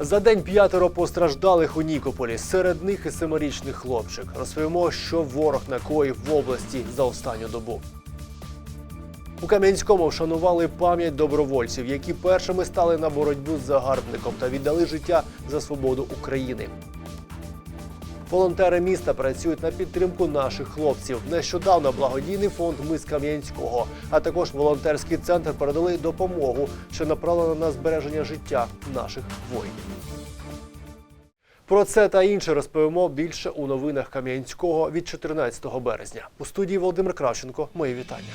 За день п'ятеро постраждалих у Нікополі. Серед них і семирічний хлопчик. Розповімо, що ворог накоїв в області за останню добу. У Кам'янському вшанували пам'ять добровольців, які першими стали на боротьбу з загарбником та віддали життя за свободу України. Волонтери міста працюють на підтримку наших хлопців. Нещодавно благодійний фонд Ми з Кам'янського, а також волонтерський центр передали допомогу, що направлена на збереження життя наших воїнів. Про це та інше розповімо більше у новинах Кам'янського від 14 березня. У студії Володимир Кравченко. Мої вітання.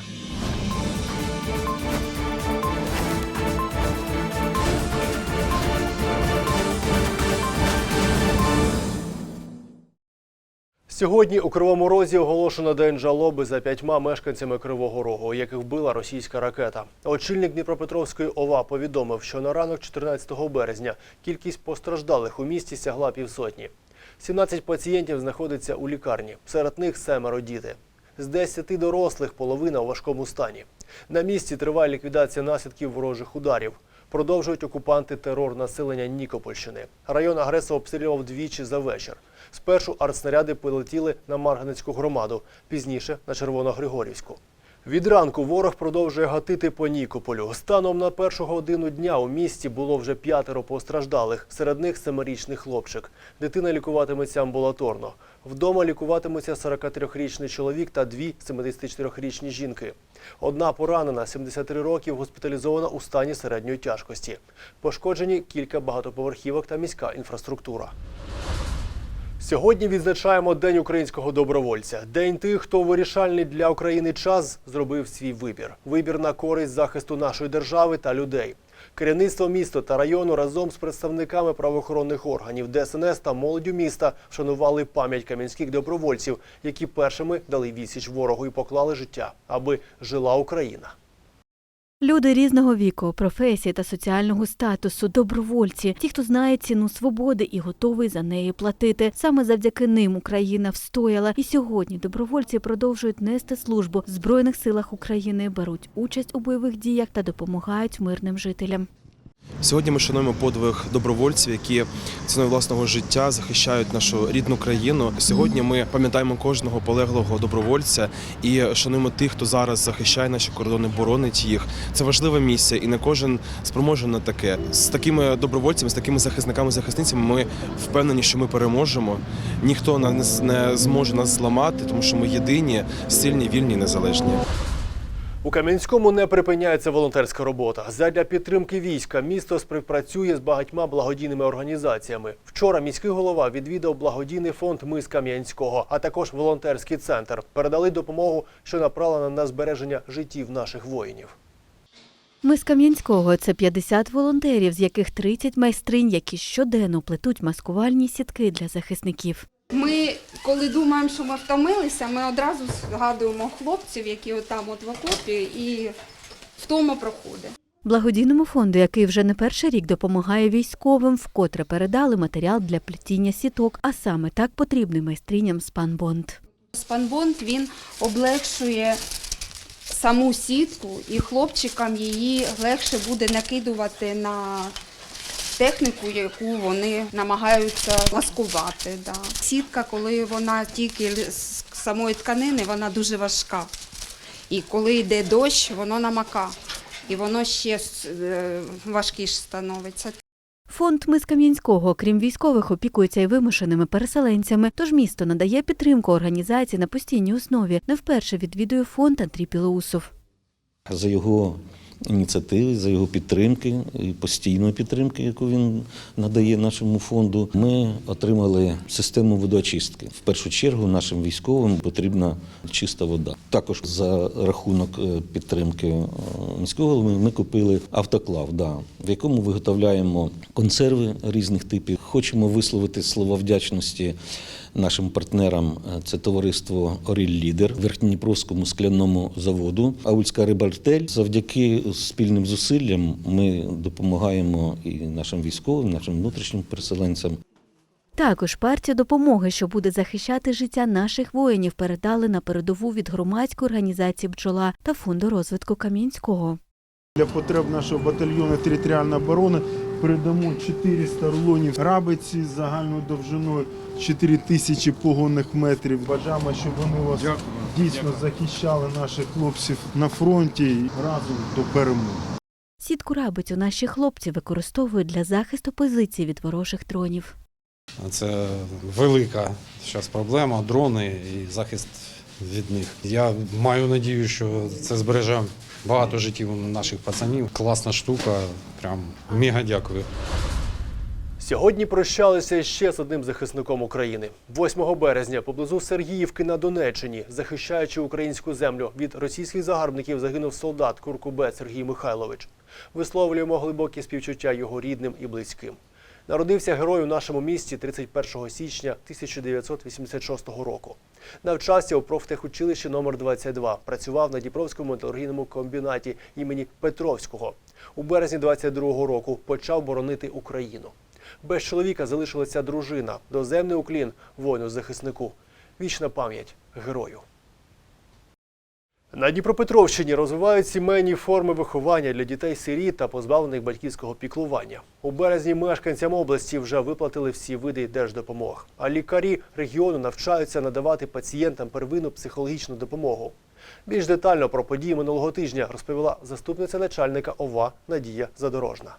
Сьогодні у Кривому Розі оголошено день жалоби за п'ятьма мешканцями Кривого Рогу, яких вбила російська ракета. Очільник Дніпропетровської ОВА повідомив, що на ранок 14 березня кількість постраждалих у місті сягла півсотні. 17 пацієнтів знаходяться у лікарні. Серед них семеро діти. З 10 дорослих половина у важкому стані. На місці триває ліквідація наслідків ворожих ударів. Продовжують окупанти терор населення Нікопольщини. Район агресор обстрілював двічі за вечір. Спершу артснаряди полетіли на Марганецьку громаду, пізніше на Червоногригорівську. Від ранку ворог продовжує гатити по Нікополю. Станом на першу годину дня у місті було вже п'ятеро постраждалих. Серед них семирічний хлопчик. Дитина лікуватиметься амбулаторно. Вдома лікуватимуться 43-річний чоловік та дві 74-річні жінки. Одна поранена, 73 років, госпіталізована у стані середньої тяжкості. Пошкоджені кілька багатоповерхівок та міська інфраструктура. Сьогодні відзначаємо День українського добровольця. День тих, хто вирішальний для України час зробив свій вибір. Вибір на користь захисту нашої держави та людей. Керівництво міста та району разом з представниками правоохоронних органів ДСНС та молоддю міста вшанували пам'ять кам'янських добровольців, які першими дали відсіч ворогу і поклали життя, аби жила Україна. Люди різного віку, професії та соціального статусу, добровольці, ті, хто знає ціну свободи і готовий за неї платити. Саме завдяки ним Україна встояла. І сьогодні добровольці продовжують нести службу в збройних силах України, беруть участь у бойових діях та допомагають мирним жителям. Сьогодні ми шануємо подвиг добровольців, які ціною власного життя захищають нашу рідну країну. Сьогодні ми пам'ятаємо кожного полеглого добровольця і шануємо тих, хто зараз захищає наші кордони, боронить їх. Це важлива місія, і не кожен спроможен на таке. З такими добровольцями, з такими захисниками, захисницями ми впевнені, що ми переможемо. Ніхто нас не зможе нас зламати, тому що ми єдині, сильні, вільні, незалежні. У Кам'янському не припиняється волонтерська робота. Задля підтримки війська місто співпрацює з багатьма благодійними організаціями. Вчора міський голова відвідав благодійний фонд Ми з Кам'янського, а також волонтерський центр. Передали допомогу, що направлена на збереження життів наших воїнів. Ми з Кам'янського це 50 волонтерів, з яких 30 майстринь, які щоденно плетуть маскувальні сітки для захисників. Ми, коли думаємо, що ми втомилися, ми одразу згадуємо хлопців, які отам от в окопі, і втома проходить. Благодійному фонду, який вже не перший рік допомагає військовим, вкотре передали матеріал для плетіння сіток, а саме так потрібний майстриням спанбонд. Спанбонд він облегшує саму сітку, і хлопчикам її легше буде накидувати на техніку, яку вони намагаються маскувати. Да. Сітка, коли вона тільки з самої тканини, вона дуже важка. І коли йде дощ, воно намака. І воно ще е, важкіше становиться. Фонд Ми з Кам'янського, крім військових, опікується і вимушеними переселенцями. Тож місто надає підтримку організації на постійній основі. Не вперше відвідує фонд Андрій Білоусов. за його ініціативи, за його підтримки, і постійної підтримки, яку він надає нашому фонду, ми отримали систему водоочистки. В першу чергу нашим військовим потрібна чиста вода. Також за рахунок е, підтримки е, міського голови ми купили автоклав, да, в якому виготовляємо консерви різних типів. Хочемо висловити слова вдячності нашим партнерам. Е, Це товариство Оріль Лідер Верхньодніпровському скляному заводу. Аульська рибартель. Завдяки спільним зусиллям ми допомагаємо і нашим військовим, нашим внутрішнім переселенцям. Також партію допомоги, що буде захищати життя наших воїнів, передали на передову від громадської організації Бджола та фонду розвитку Кам'янського. Для потреб нашого батальйону територіальної оборони передамо 400 рулонів рабиці з загальною довжиною 4000 погонних метрів. Бажаємо, щоб вони вас дійсно захищали наших хлопців на фронті і разом до перемоги. Сітку рабицю наші хлопці використовують для захисту позицій від ворожих дронів. Це велика зараз проблема, дрони і захист від них. Я маю надію, що це збереже багато життів наших пацанів. Класна штука, прям мега дякую. Сьогодні прощалися ще з одним захисником України. 8 березня поблизу Сергіївки на Донеччині, захищаючи українську землю від російських загарбників, загинув солдат Куркубець Сергій Михайлович. Висловлюємо глибокі співчуття його рідним і близьким. Народився герой у нашому місті 31 січня 1986 року. Навчався у профтехучилищі номер 22 Працював на Дніпровському металургійному комбінаті імені Петровського. У березні 22 року почав боронити Україну. Без чоловіка залишилася дружина, доземний уклін воїну захиснику. Вічна пам'ять герою. На Дніпропетровщині розвивають сімейні форми виховання для дітей сиріт та позбавлених батьківського піклування. У березні мешканцям області вже виплатили всі види держдопомог. А лікарі регіону навчаються надавати пацієнтам первинну психологічну допомогу. Більш детально про події минулого тижня розповіла заступниця начальника ОВА Надія Задорожна.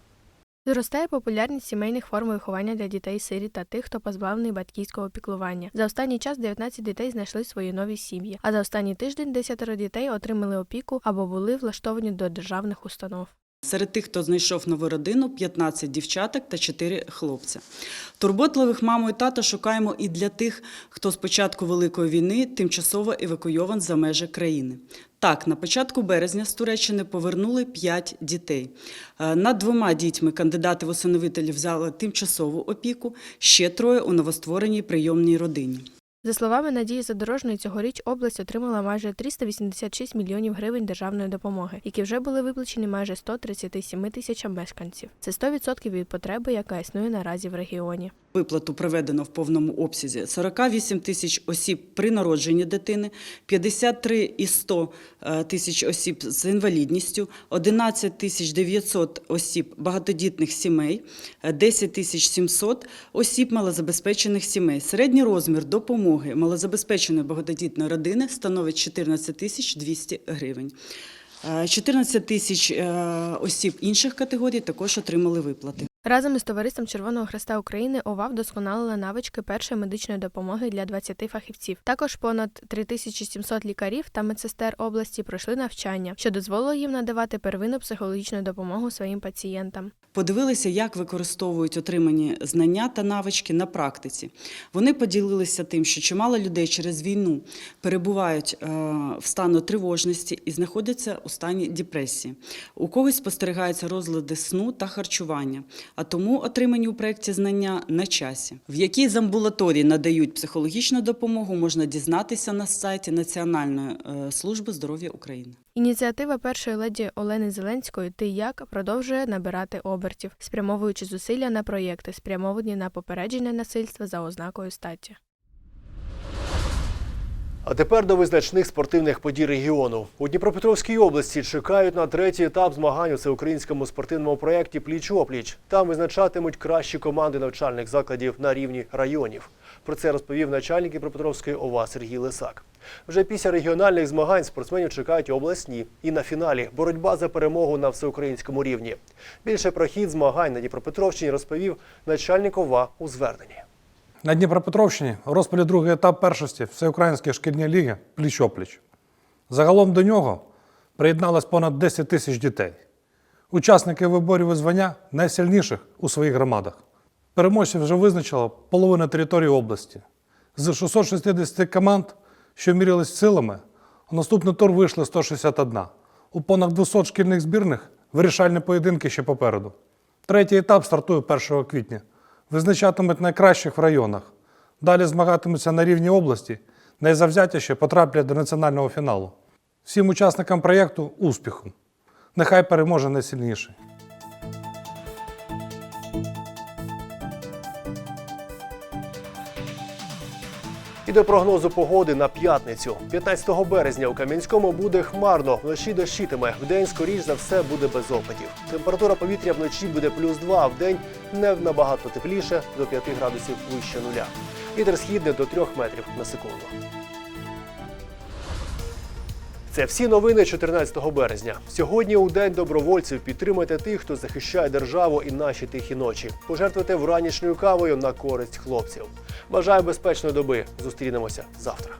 Зростає популярність сімейних форм виховання для дітей сирі та тих, хто позбавлений батьківського піклування. За останній час 19 дітей знайшли свої нові сім'ї, а за останній тиждень 10 дітей отримали опіку або були влаштовані до державних установ. Серед тих, хто знайшов нову родину, 15 дівчаток та 4 хлопця. Турботливих маму і тата шукаємо і для тих, хто з початку Великої війни тимчасово евакуйован за межі країни. Так, на початку березня з Туреччини повернули 5 дітей. Е, Над двома дітьми кандидати в усиновителі взяли тимчасову опіку, ще троє у новоствореній прийомній родині. За словами Надії Задорожної, цьогоріч область отримала майже 386 мільйонів гривень державної допомоги, які вже були виплачені майже 137 тисячам мешканців. Це 100% від потреби, яка існує наразі в регіоні. Виплату проведено в повному обсязі 48 тисяч осіб при народженні дитини, 53 і 100 е, тисяч осіб з інвалідністю, 11 тисяч 900 осіб багатодітних сімей, е, 10 тисяч 700 осіб малозабезпечених сімей. Середній розмір допомоги малозабезпеченої багатодітної родини становить 14 тисяч 200 гривень. Е, 14 тисяч е, осіб інших категорій також отримали виплати. Разом із товариством Червоного Хреста України ОВА вдосконалила навички першої медичної допомоги для 20 фахівців. Також понад 3700 лікарів та медсестер області пройшли навчання, що дозволило їм надавати первинну психологічну допомогу своїм пацієнтам. Подивилися, як використовують отримані знання та навички на практиці. Вони поділилися тим, що чимало людей через війну перебувають е, в стану тривожності і знаходяться у стані депресії. У когось спостерігаються розлади сну та харчування, а тому отримані у проєкті знання на часі. В якій з амбулаторій надають психологічну допомогу, можна дізнатися на сайті Національної е, служби здоров'я України. Ініціатива першої леді Олени Зеленської Ти як продовжує набирати обертів, спрямовуючи зусилля на проєкти, спрямовані на попередження насильства за ознакою статі. А тепер до визначних спортивних подій регіону. У Дніпропетровській області чекають на третій етап змагань у всеукраїнському спортивному проєкті Пліч-опліч. Там визначатимуть кращі команди навчальних закладів на рівні районів. Про це розповів начальник Дніпропетровської ОВА Сергій Лисак. Вже після регіональних змагань спортсменів чекають обласні. І на фіналі боротьба за перемогу на всеукраїнському рівні. Більше про хід змагань на Дніпропетровщині розповів начальник ОВА у зверненні. На Дніпропетровщині розпалі другий етап першості Всеукраїнської шкільні ліги пліч-опліч. Загалом до нього приєдналось понад 10 тисяч дітей. Учасники виборів і звання найсильніших у своїх громадах. Переможців вже визначила половина території області. З 660 команд, що мірялись силами, у наступний тур вийшли 161. У понад 200 шкільних збірних вирішальні поєдинки ще попереду. Третій етап стартує 1 квітня. Визначатимуть найкращих в районах. Далі змагатимуться на рівні області, найзавзятіші потраплять до національного фіналу. Всім учасникам проєкту успіху. Нехай переможе найсильніший. До прогнозу погоди на п'ятницю. 15 березня у Кам'янському буде хмарно, вночі дощитиме. Вдень, скоріш за все, буде без опадів. Температура повітря вночі буде плюс 2, а вдень не набагато тепліше до 5 градусів вище нуля. Вітер східний до 3 метрів на секунду. Це всі новини 14 березня. Сьогодні у день добровольців підтримайте тих, хто захищає державу і наші тихі ночі. Пожертвуйте вранішньою кавою на користь хлопців. Бажаю безпечної доби. Зустрінемося завтра.